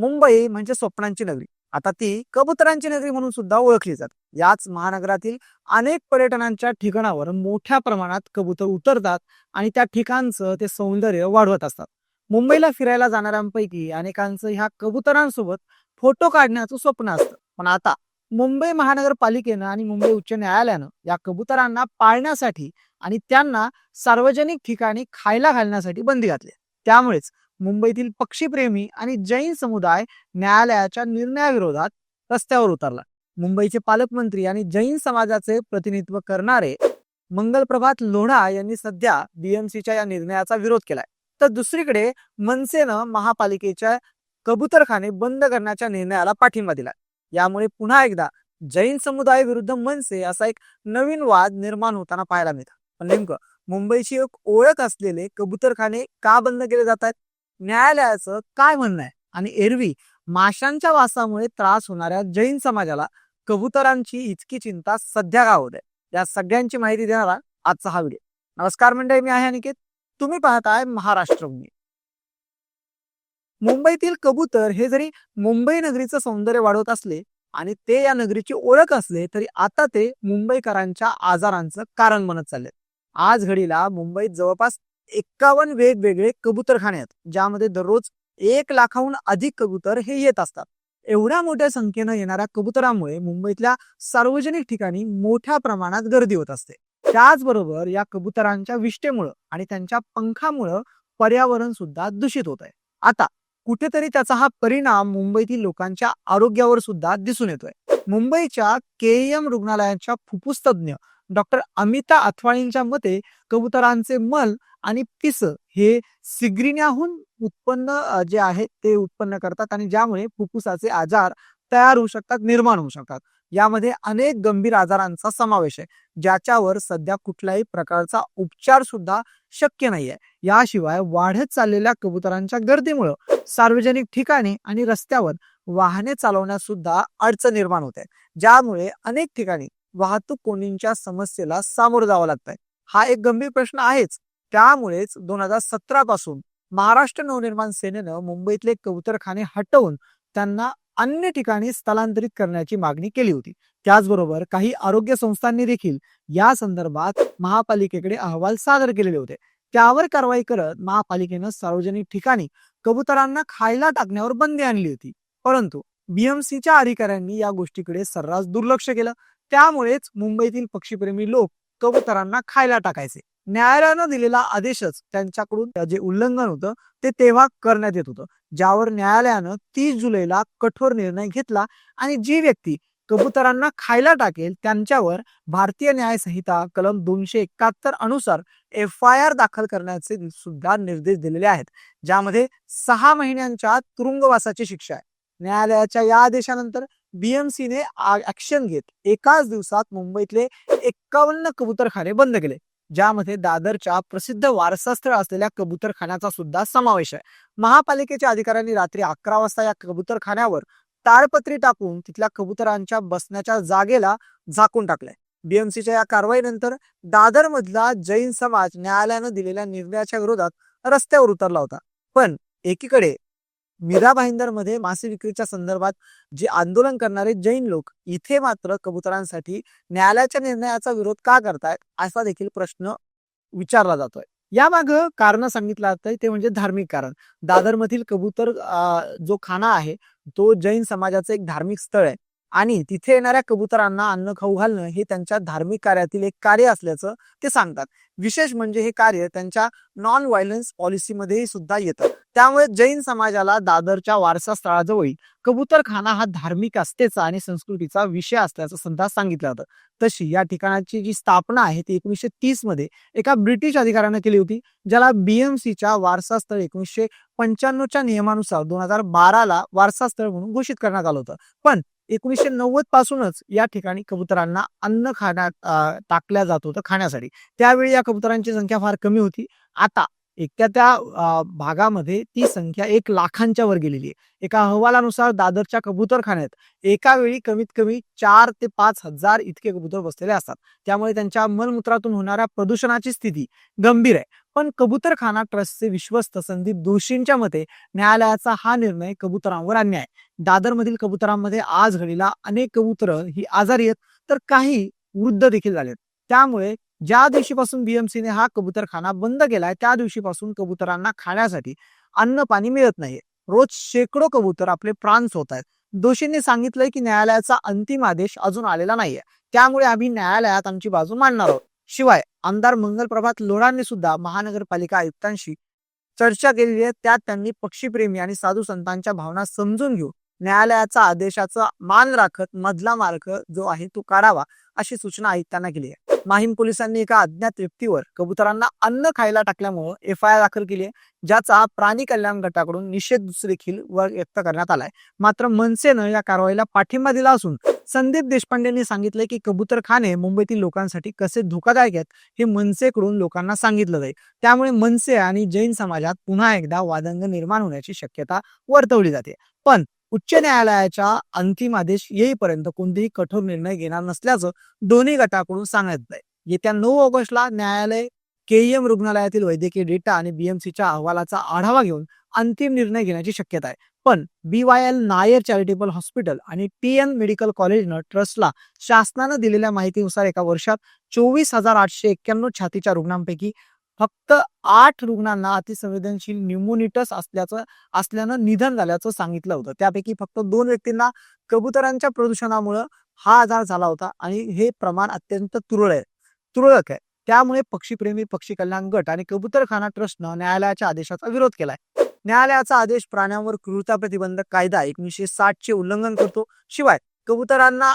मुंबई म्हणजे स्वप्नांची नगरी. आता ती कबुतरांची नगरी म्हणून सुद्धा ओळखली जाते. याच महानगरातील अनेक पर्यटनांच्या ठिकाणावर मोठ्या प्रमाणात कबुतर उतरतात आणि त्या ठिकाणचं ते सौंदर्य वाढवत असतात. मुंबईला फिरायला जाणाऱ्यांपैकी अनेकांचं ह्या कबुतरांसोबत फोटो काढण्याचं स्वप्न असतं. पण आता मुंबई महानगरपालिकेनं आणि मुंबई उच्च न्यायालयानं या कबुतरांना पाळण्यासाठी आणि त्यांना सार्वजनिक ठिकाणी खायला घालण्यासाठी बंदी घातली त्यामुळेच मुंबईतील पक्षीप्रेमी आणि जैन समुदाय न्यायालयाच्या निर्णयाविरोधात रस्त्यावर उतरला. मुंबईचे पालकमंत्री आणि जैन समाजाचे प्रतिनिधित्व करणारे मंगलप्रभात लोढा यांनी सध्या बीएमसीच्या या निर्णयाचा विरोध केलाय. तर दुसरीकडे मनसेनं महापालिकेच्या कबूतरखाने बंद करण्याच्या निर्णयाला पाठिंबा दिला यामुळे पुन्हा एकदा जैन समुदाय विरुद्ध मनसे असा एक नवीन वाद निर्माण होताना पाहायला मिळतं. पण नेमकं मुंबईची एक ओळख असलेले कबूतरखाने का बंद केले जात आहेत? न्यायालयाचं काय म्हणणं आहे? आणि एरवी माशांच्या वासामुळे त्रास होणाऱ्या जैन समाजाला कबुतरांची इतकी चिंता सध्या का होत आहे? या सगळ्यांची माहिती देणारा आजचा हा व्हिडिओ. नमस्कार मंडळी मी आहे अनिकेत. तुम्ही पाहताय महाराष्ट्र मुंबईतील कबूतर हे जरी मुंबई नगरीचं सौंदर्य वाढवत असले आणि ते या नगरीची ओळख असले तरी आता ते मुंबईकरांच्या आजारांचं कारण बनत चालले आज घडीला मुंबईत जवळपास एक्कावन्न वेगवेगळे कबूतरखाने आहेत ज्यामध्ये दररोज एक लाखाहून अधिक कबूतर हे येत असतात. एवढ्या मोठ्या संख्येनं येणाऱ्या कबुतरामुळे मुंबईतल्या सार्वजनिक ठिकाणी मोठ्या प्रमाणात गर्दी होत असते. त्याचबरोबर या कबुतरांच्या विष्ठेमुळं आणि त्यांच्या पंखामुळं पर्यावरण सुद्धा दूषित होत आहे. आता कुठेतरी त्याचा हा परिणाम मुंबईतील लोकांच्या आरोग्यावर सुद्धा दिसून येतोय. मुंबईच्या के एम रुग्णालयाच्या फुफ्फुस तज्ज्ञ डॉक्टर अमिता अथवाळींच्या मते कबुतरांचे मल आणि पिस हे सिग्रिन्याहून उत्पन्न जे आहे ते उत्पन्न करतात आणि ज्यामुळे फुफ्फुसाचे आजार तयार होऊ शकतात निर्माण होऊ शकतात. यामध्ये अनेक गंभीर आजारांचा समावेश आहे ज्याच्यावर सध्या कुठल्याही प्रकारचा उपचार सुद्धा शक्य नाहीये. याशिवाय वाढत चाललेल्या कबुतरांच्या गर्दीमुळं सार्वजनिक ठिकाणी आणि रस्त्यावर वाहने चालवण्यास सुद्धा अडचण निर्माण होते. ज्यामुळे अनेक ठिकाणी वाहतूक कोंडींच्या समस्येला सामोरं जावं लागतंय. हा एक गंभीर प्रश्न आहेच. त्यामुळेच दोन हजार सतरा पासून महाराष्ट्र नवनिर्माण सेनेनं मुंबईतले कबूतरखाने हटवून त्यांना अन्य ठिकाणी स्थलांतरित करण्याची मागणी केली होती. त्याचबरोबर काही आरोग्य संस्थांनी देखील या संदर्भात महापालिकेकडे अहवाल सादर केलेले होते. त्यावर कारवाई करत महापालिकेनं सार्वजनिक ठिकाणी कबुतरांना खायला टाकण्यावर बंदी आणली होती. परंतु बीएमसीच्या अधिकाऱ्यांनी या गोष्टीकडे सर्रास दुर्लक्ष केलं. त्यामुळेच मुंबईतील पक्षीप्रेमी लोक कबुतरांना खायला टाकायचे. न्यायालयानं दिलेला आदेशच त्यांच्याकडून जे उल्लंघन होतं ते तेव्हा करण्यात येत होतं. ज्यावर न्यायालयानं तीस जुलैला कठोर निर्णय घेतला आणि जी व्यक्ती कबुतरांना खायला टाकेल त्यांच्यावर भारतीय न्याय संहिता कलम दोनशे एकाहत्तर अनुसार एफ आय आर दाखल करण्याचे सुद्धा निर्देश दिलेले आहेत. ज्यामध्ये सहा महिन्यांच्या तुरुंगवासाची शिक्षा आहे. न्यायालयाच्या या आदेशानंतर बीएमसीने ऍक्शन घेत. एकाच दिवसात मुंबईतले एक्कावन्न कबुतरखाने बंद केले. ज्यामध्ये दादरच्या प्रसिद्ध वारसास्थळ असलेल्या कबूतरखान्याचा सुद्धा समावेश आहे. महापालिकेच्या अधिकाऱ्यांनी रात्री अकरा वाजता या कबुतरखान्यावर ताडपत्री टाकून तिथल्या कबुतरांच्या बसण्याच्या जागेला झाकून टाकलंय. बीएमसीच्या या कारवाईनंतर दादर मधला जैन समाज न्यायालयानं दिलेल्या निर्णयाच्या विरोधात रस्त्यावर उतरला होता. पण एकीकडे मीरा भाईंदरमध्ये मासे विक्रीच्या संदर्भात जे आंदोलन करणारे जैन लोक इथे मात्र कबुतरांसाठी न्यायालयाच्या निर्णयाचा विरोध का करतायत असा देखील प्रश्न विचारला जातोय. यामाग कारण सांगितलं जातंय ते म्हणजे धार्मिक कारण. दादर मधील कबूतर जो खाना आहे तो जैन समाजाचं एक धार्मिक स्थळ आहे आणि तिथे येणाऱ्या कबुतरांना अन्न खाऊ घालणं हे त्यांच्या धार्मिक कार्यातील एक कार्य असल्याचं ते सांगतात. विशेष म्हणजे हे कार्य त्यांच्या नॉन व्हायलन्स पॉलिसीमध्येही सुद्धा येतं. त्यामुळे जैन समाजाला दादरच्या वारसा स्थळाजवळ कबूतरखाना हा धार्मिक आस्थेचा आणि संस्कृतीचा विषय असल्याचं सुद्धा सांगितलं होतं तशी या ठिकाणाची जी स्थापना आहे ती एकोणीसशे तीसमध्ये एका ब्रिटिश अधिकाऱ्यानं केली होती ज्याला बीएमसीच्या वारसा स्थळ एकोणीसशे पंच्याण्णवच्या नियमानुसार दोन हजार बाराला वारसा स्थळ म्हणून घोषित करण्यात आलं होतं. पण एकोणीसशे नव्वद पासूनच या ठिकाणी कबुतरांना अन्न खाण्यात टाकल्या जात होतं खाण्यासाठी. त्यावेळी या कबुतरांची संख्या फार कमी होती. आता एकट्या त्या भागामध्ये ती संख्या एक लाखांच्या वर गेलेली आहे. एका अहवालानुसार दादरच्या कबूतरखान्यात एका वेळी कमीत कमी चार ते पाच हजार इतके कबूतर बसलेले असतात. त्यामुळे त्यांच्या मलमूत्रातून होणाऱ्या प्रदूषणाची स्थिती गंभीर आहे. पण कबूतरखाना ट्रस्टचे विश्वस्त संदीप दोशींच्या मते न्यायालयाचा हा निर्णय कबुतरांवर अन्याय दादरमधील कबुतरांमध्ये आज घडीला अनेक कबुतर ही आजारी आहेत तर काही वृद्ध देखील झालेत त्यामुळे ज्या दिवशीपासून बीएमसीने हा कबुतरखाना बंद केलाय त्या दिवशीपासून कबुतरांना खाण्यासाठी अन्न पाणी मिळत नाही रोज शेकडो कबूतर आपले प्राण होत आहेत दोषींनी सांगितलंय की न्यायालयाचा अंतिम आदेश अजून आलेला नाहीये. त्यामुळे आम्ही न्यायालयात आमची बाजू मांडणार आहोत. शिवाय आमदार मंगलप्रभात लोढांनी सुद्धा महानगरपालिका आयुक्तांशी चर्चा केलेली आहे. त्यात त्यांनी पक्षीप्रेमी आणि साधू संतांच्या भावना समजून घेऊन न्यायालयाचा आदेशाचा मान राखत मधला मार्ग जो आहे तो काढावा अशी सूचना आयुक्तांना केली आहे. माहीम पोलिसांनी एका अज्ञात व्यक्तीवर कबुतरांना अन्न खायला टाकल्यामुळे एफ आय आर दाखल केली आहे ज्याचा प्राणी कल्याण गटाकडून निषेध देखील व्यक्त करण्यात आलाय. मात्र मनसेनं या कारवाईला पाठिंबा दिला असून संदीप देशपांडेंनी सांगितले की कबूतरखाने मुंबईतील लोकांसाठी कसे धोकादायक आहेत हे मनसेकडून लोकांना सांगितलं जाईल. त्यामुळे मनसे आणि जैन समाजात पुन्हा एकदा वादंग निर्माण होण्याची शक्यता वर्तवली जाते. पण उच्च न्यायालयाच्या अंतिम आदेश येईपर्यंत कोणतेही कठोर निर्णय घेणार नसल्याचं दोन्ही गटाकडून सांगण्यात आहे येत्या नऊ ऑगस्टला न्यायालय केईएम रुग्णालयातील वैद्यकीय डेटा आणि बीएमसीच्या अहवालाचा आढावा घेऊन अंतिम निर्णय घेण्याची शक्यता आहे. पण B Y L Nair charitable hospital आणि टी एन मेडिकल कॉलेजनं ट्रस्टला शासनानं दिलेल्या माहितीनुसार एका वर्षात चोवीस हजार आठशे एक्क्याण्णव छातीच्या रुग्णांपैकी फक्त आठ रुग्णांना अतिसंवेदनशील न्यूमोनिटस असल्याचं असल्यानं निधन झाल्याचं सांगितलं होतं. त्यापैकी फक्त दोन व्यक्तींना कबुतरांच्या प्रदूषणामुळं हा आजार झाला होता आणि हे प्रमाण अत्यंत तुरळ आहे तुरळक आहे. त्यामुळे पक्षीप्रेमी पक्षी कल्याण गट आणि कबुतरखाना ट्रस्टनं न्यायालयाच्या आदेशाचा विरोध केलाय. न्यायालयाचा आदेश प्राण्यांवर क्रूरता प्रतिबंधक कायदा एकोणीसशे साठ चे उल्लंघन करतो. शिवाय कबुतरांना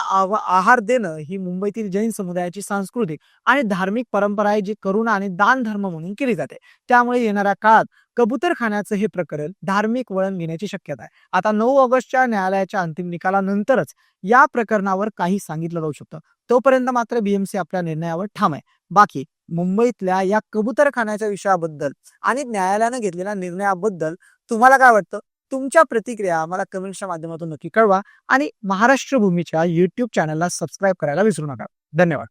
आहार देणं ही मुंबईतील जैन समुदायाची सांस्कृतिक आणि धार्मिक परंपरा आहे जी करुणा आणि दान धर्म म्हणून केली जाते. त्यामुळे येणाऱ्या काळात कबूतरखान्याचं हे प्रकरण धार्मिक वळण घेण्याची शक्यता आहे. आता नऊ ऑगस्टच्या न्यायालयाच्या अंतिम निकालानंतरच या प्रकरणावर काही सांगितलं जाऊ शकतं. तोपर्यंत मात्र बीएमसी आपल्या निर्णयावर ठाम आहे. बाकी मुंबईतल्या या कबूतरखान्याच्या विषयाबद्दल आणि न्यायालयानं घेतलेल्या निर्णयाबद्दल तुम्हाला काय वाटतं? तुमच्या प्रतिक्रिया आम्हाला कमेंट्सच्या माध्यमातून नक्की कळवा आणि महाराष्ट्र भूमीच्या युट्यूब चॅनलला सबस्क्राईब करायला विसरू नका. धन्यवाद.